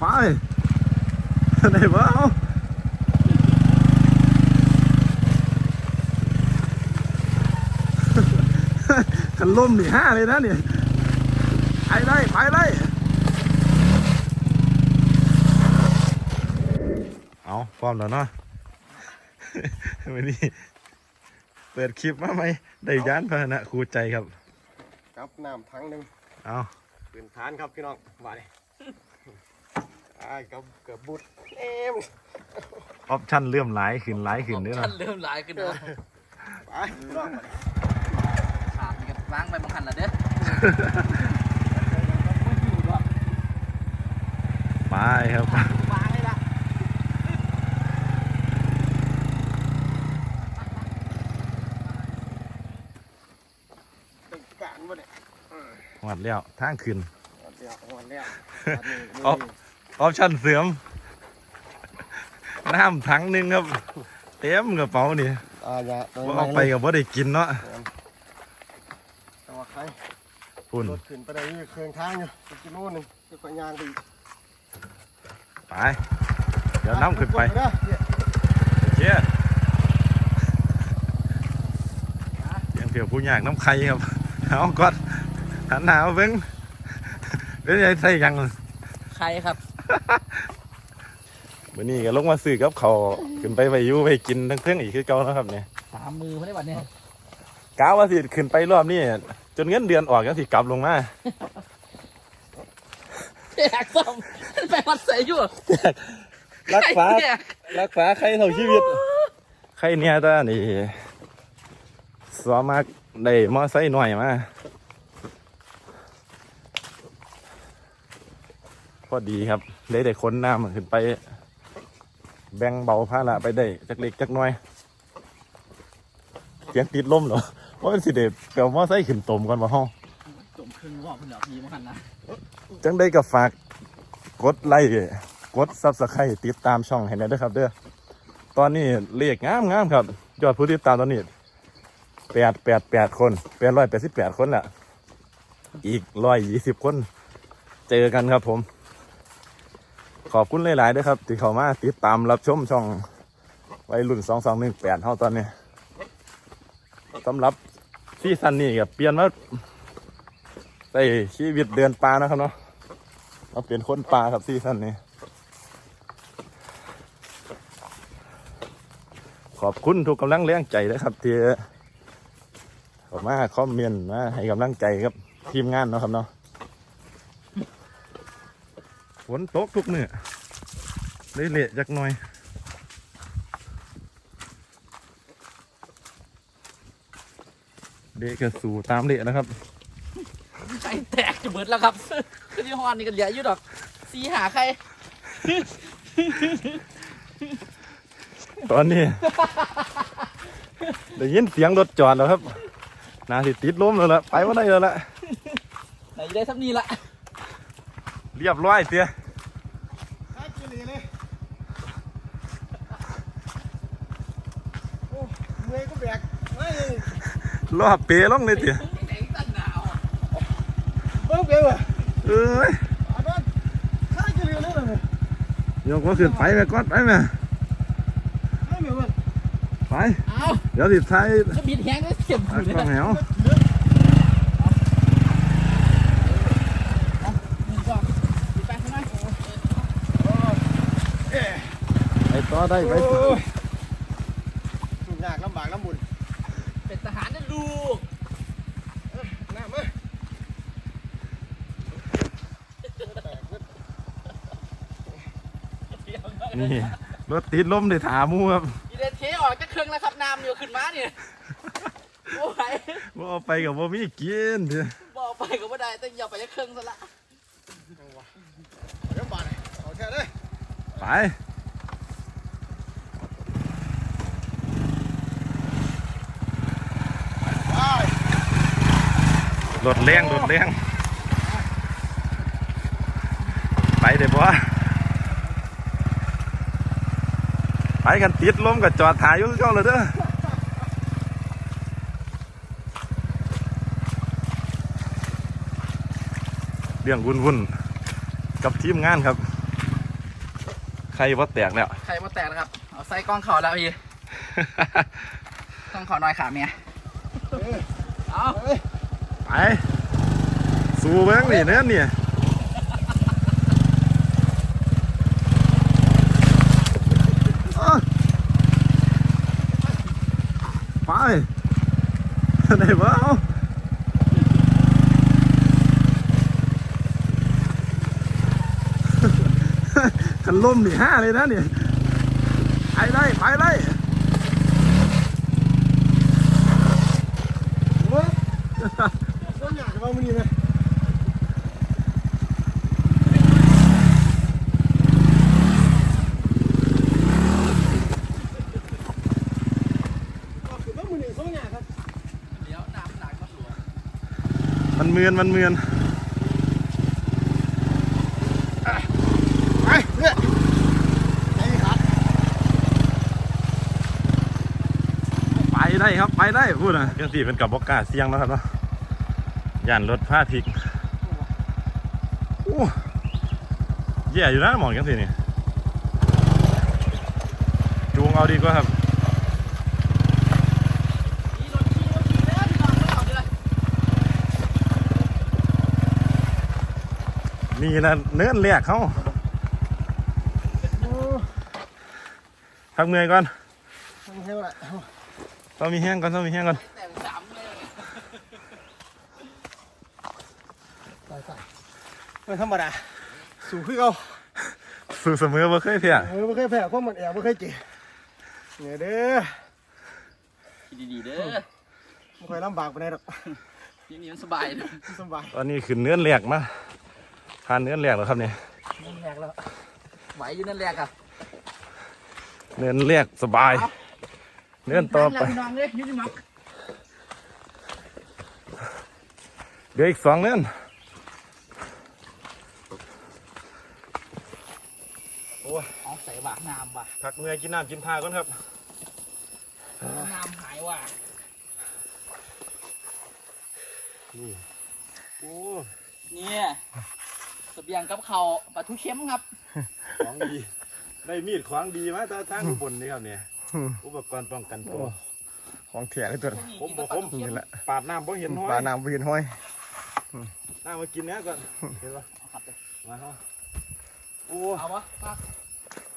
ไปไหนวะเอาคันล่มนี่ห้าเลยนะเนี่ยไปได้ไปได้เอาพร้อมแล้วเนาะวันนี้เปิดคลิปมาไหมได้ยานพาหนะครูใจครับครับน้ำทั้งหนึ่งเอาปืนฐานครับพี่น้องมาเลย อ่ากับเกือบบุดเอ็มออปชั่นเลื่อมหลายขึ้นหลายขึ้นเด้อท่าเนาะนเริ่มหลายขึ้นเด้อไปพี่น้องมาเลยขาดนี่ก็ล้างไปบางคันและเด้อไปครับ ล้างให้ละตึกการวะเนี่ยหวัดแล้วทางขึ้น หมดแล้วหมดแล้วอันนี้เอา ออปชั่นเสื่อมน้ำถังหนึงครับ เต็มกระเป๋านี่อ่าอย่าโดยว่าไม่เอาไปกับว่าได้กินเนาะแต่ว่าใครพุ่นรถขึ้นไปได้นี่เครื่องทางอยู่อีกกิโลหนึงจะไปยางไปอีกไป เดี๋ยวน้ำขึ้นไปเด้อเนี่ยเชี่ยยังเพียวผู้ยากน้ำไข่ครับเอาก่อนหันหนาวเบิ้งเป็นไงใส่ยังใครครับ วันนี้ก็ลงมาซื้อกับเขาวขึ้นไปไปอยู่ไปกินทั้งเครื่องอีกคือเก่านะครับเนี่ยสามมือไม่ได้บัดเนี่ยกาวว่าสิขึ้นไปรอบนี้จนเงินเดือนออกยังสิกลับลงมาแยกซ่อมไปวัดใส่อยู่รักษาแยกรักษาใครเท่าชีวิต ใครเนี่ยตานี่สวมากได้มอไซค์หน่อยมา พอดีครับได้แต่ค้นน้ำขึ้นไป แบ่งเบาภาระไปได้จักเล็กจักน้อยเสียงติดลมเหรอว่าเป็นสิเด็ดเปียวมอไซค์ขึ้นตมก่อนมาห้องจมครึ่งรอบเป็นดอกพีบางคันนะจังได้กับฝากกดไลค์กดซับสไครต์ติดตามช่องให้หน่อยเด้วยครับ เด้อตอนนี้เลขงามงามๆครับ ยอดผู้ติดตามตอนนี้แปดแปดแปดคนแปดร้อยแปดสิบแปดคนแหละอีกร้อยยี่สิบคน เจอกันครับผม ขอบคุณหลายๆด้วยครับที่เข้ามาติดตามรับชมช่องวัยรุ่นสองสองหนึ่งแปดเท่าตอนนี้สำหรับซีซั่นนี้กับเปลี่ยนมาใส่ชีวิตเดือนปลานะครับเนาะเราเปลี่ยนคนปลาครับซีซั่นนี้ ขอบคุณทุกกำลังแรงใจนะครับที่เขอมาคอมเมนต์มาให้กำลังใจครับทีมงานเนาะครับเนาะ ฝนตกทุกเมื่อเละๆจักหน่อยเด็กก็สู่ตามเละนะครับใครแตกจะเบิดแล้วครับคือที่ฮอนนี่กันเหลืออยู่ดอกสีหาใคร ตอนนี้ ได้ยินเสียงรถจอดแล้วครับ นาสิติดล้มแล้วล่ะ ไปว่าได้แล้วล่ะ ไหนได้ทับนี้ละ เรียบร้อยเสียไปกินเลยโอ้เมื่อยก็แบกเฮ้ยรอบเปลงเลยเสียไหนสั้นหนาวอะเบิ่งเบิ่งว่ะเอ้ยอันนั้นข้าจะเรียนเลยเหรอยกมาขึ้นไปไปก่อนไปแม่ให้เบิ่งว่ะไปเอ้าเดี๋ยวติดท้ายจะบิดแห้งได้เสียบอัอยู่กเนี่ย ล้องแหว หนึ่งสองบิดไปข้างหน้า ไป ต่อได้ไปต่อโอ้ยยุ่งยากลำบากลำบุญเป็นทหารนะลูกน้ำมานี่รถติดล้มได้ถาหมูครับอีเดนเทออกจากเครื่องแล้วครับน้ำอยู่ขึ้นมาเนี่ยโอ้ยว่าเอาไปกับว่ามีกินเด้อบอกไปก็ไม่ได้แต่อย่าไปจากเครื่องซะละเดี๋ยวบาดเอาแค่เลยไปไป รถแรงรถแรงไปเดี๋ยวบ่ไปกันติดล้มกับจอดถ่ายอยู่ช่องเลยเด้อเรื่องวุ่นวุ่นๆกับทีมงานครับ ใครว่าแตกแล้วใครมาแตกนะครับ เอาใส่กล้องเข่าแล้วพี่กล้องเข่าน้อยขาเมียเอา ไป สู้เบิ้งนี่เนื้อเนี่ยไปไหนวะเอาคันล่มนี่ห้าเลยนะเนี่ย ไปได้ ไปได้ ก็อยากจะว่ามันนี่ไหมก็มือหนึ่งสองอย่างครับเดี๋ยวน้ำหนักก็หลวมมันเมือนมันเมือนไปเรื่อยไอ้ขาไปได้ครับ ไปได้พูดนะยังสี่เป็นกับบอกกล้าเสียงนะครับเนาะ ย่านรถผ้าพลิกโอ้แย่อยู่นะหมองยังสี่นี่จูงเอาดีกว่าครับนี่รถขี่รถขี่แล้วพี่น้องไม่เอาเลยนี่นะเนื้อแรกเขาพักเมื่อยก่อนทำให้ว่าต้องมีแห้งก่อนต้องมีแห้งก่อน แต่สามเลย ตายตาย ไม่ธรรมดา สูงขึ้นเอาสู่เสมอบ่เคยเพียเออไม่เคยแพ้ความมันแอบไม่เคยเจ็บเนี่ยเด้อคิดดีๆเด้อไม่ค่อยลำบากไปไหนหรอกยังนี้มันสบายเลยสบายตอนนี้ขึ้นเนื้อแรกมาผ่านเนื้อแรกแล้วครับเนี่ยแรกแล้วไหวอยู่นั่นแรกอะเนื้อแรกสบาย เนื้อต่อไปพี่น้องเลยยืดมักเดี๋ยวอีกสองเนื้อ เอาใส่บากน้ำว่ะพักเมื่อยกินน้ำกินผ้าก่อนครับน้ำหายว่ะนี่โอ้เนี่ยสบียงกับเขาปลาทูเค็มครับของดีได้มีดของดีมาตาทางบลนี่ครับเนี่ยอุปกรณ์ป้องกันตัวของเถียเลยตัวผมบอกผมนี่แหละปาดน้ำเพราะเห็นห้อยปลาน้ำเวียนห้อยน้ำมากินเนี้ยก่อนเห็นปะเอาเลยมาโอ้เอาวะ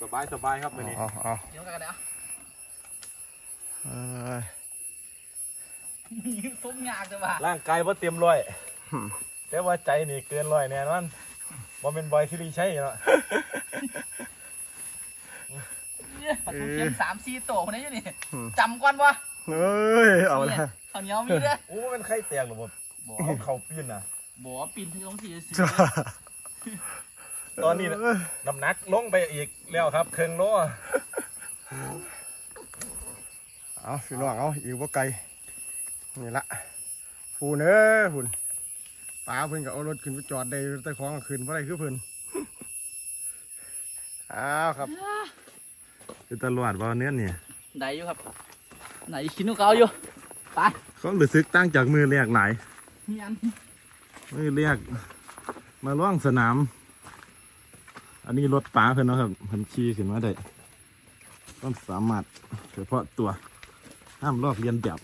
สบายสบายครับมื้อนี้อ๋ออ๋อเดี๋ยวกันกันนะเอ้ยส้มยากจังว่ะร่างกายว่าเต็มร้อย แต่ว่าใจนี่เกินร้อยแน่นอนบ่เป็นบอยที่รีใช่เนาะเนี่ยปลาทูเค็มสามสี่โตคนนี้อยู่นี่จำก่อนวะเอ้ยเอาละนี่ยข้าวเหนียวมีเด้อโอ้เป็นไข่แตกหรือบ่เอาเขาปีนน่ะบอกว่าปีนที่ต้องสี่สิ ตอนนี้น่ะน้ำหนักลงไปอีกแล้วครับเครื่องโลเอาพี่น้องเอาอีกว่าไกลนี่ละหูเน้อหุ่นป้าเพิ่นก็เอารถขึ้นไปจอดได้แต่ของก็ขึ้นเพราะอะไรคือเพิ่นอ้าวครับเป็นตลอดว่าเนื้อนี่ไหนอยู่ครับไหนคิดนูกเอาอยู่ไปเขารู้สึกตั้งจากมือแรกหลายเมียนมือแรกมาล่องสนาม อันนี้รถป๋าเพิ่อนนะครับเพิ่นขี่ขึ้นมาได้ต้องสามารถเฉพาะตัวห้ามลอกเลียนแบบ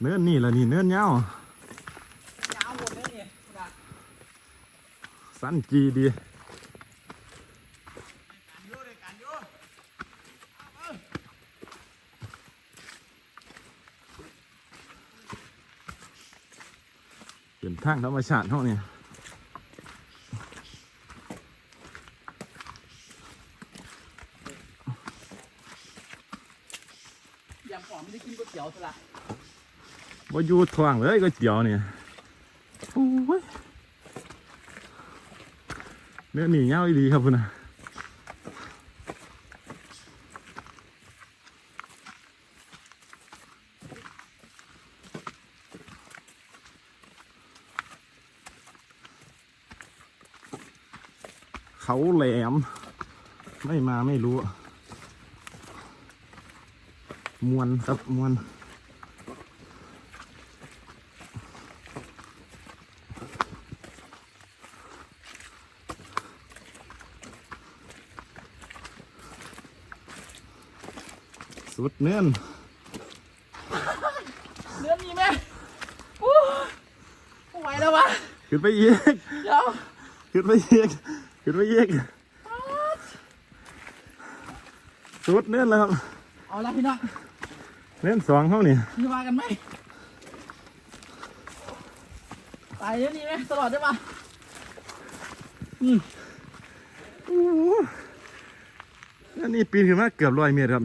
เนื้อนี่ละนี่เนื้อเงายาวสั้นจีดีเป็นทางธรรมชาติเท่านี้ ยังผอมไม่ได้กินก๋ว ยวซะละว่าอยู่ทวงเลยก๋วยเตี๋ยวเนี่ยโอ้ยเนื้อหนีเงาอีดีครับพุ่นนะเขาแหลม ไม่มาไม่รู้ มวนครับมวนสุดเนื่อนเนื้อมีไหมอู้ไม่ไหวแล้ววะขึ้นไปอีกเดี๋ยวขึ้นไปอีกขึ้นไปอีกสุดเนื่อนแล้วครับ เอาละพี่น้อง เนื่อนสองเขานี่มีมากันไหมตายเดี๋ยวนี้ไหมตลอดได้ปะอันนี้ปีนขึ้นมาเกือบร้อยเมตรครับ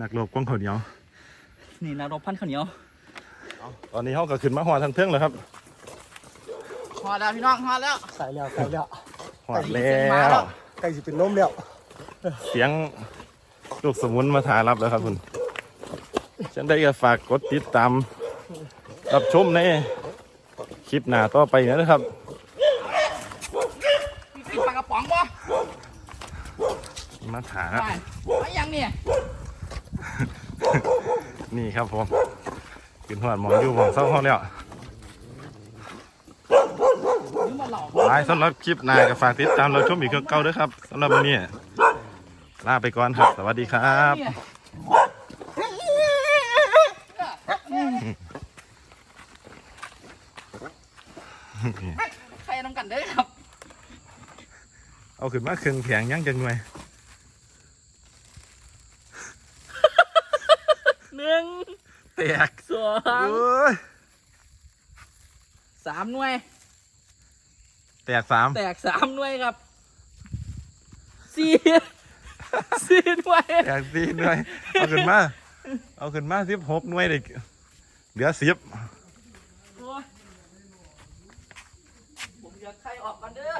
นักรบกวางเขาวเหนียว นี่นะรบพันข้าวเหนียวตอนนี้เขาก็ขึ้นมาหอดทางเทิงแล้วครับพอแล้วพี่น้องพอแล้วใส่แล้วใส่แล้วหอดแล้มาแล้ว ว ใกล้สิเป็นลมแล้ว เสียงลูกสมุนมาถ่ายรับแล้วครับคุณฉันได้ก็ฝากกดติดตามรับชมในคลิปหน้าต่อไปนะครับมีปิ้งปลากระป๋องปะมาถ่ายไปไปยังเนี่ยนี่ครับผมขึ้นหอดหมองอยู่หมองเศร้าเขาแล้วนี่มาหลอกไปสำหรับคลิปหน้าก็ฝากติดตามเราชมอีกคือเก่าด้วยครับสำหรับวันนี้ ลาไปก่อนครับ สวัสดีครับเนี่ยใครน้ำกันได้อครับ เอาขึ้นมาเครื่องแข็งยังจังหน่วยหนึ่งแตกสองเอ้ยสามหน่วย แตกสามแตกสามหน่วยครับสี่ สี่หน่วยแตกสี่หน่วย เอาขึ้นมา เอาขึ้นมาสิบหกหน่วยเด็กเหลือสิบโอ้ยผมอยากใครออกกันเด้อ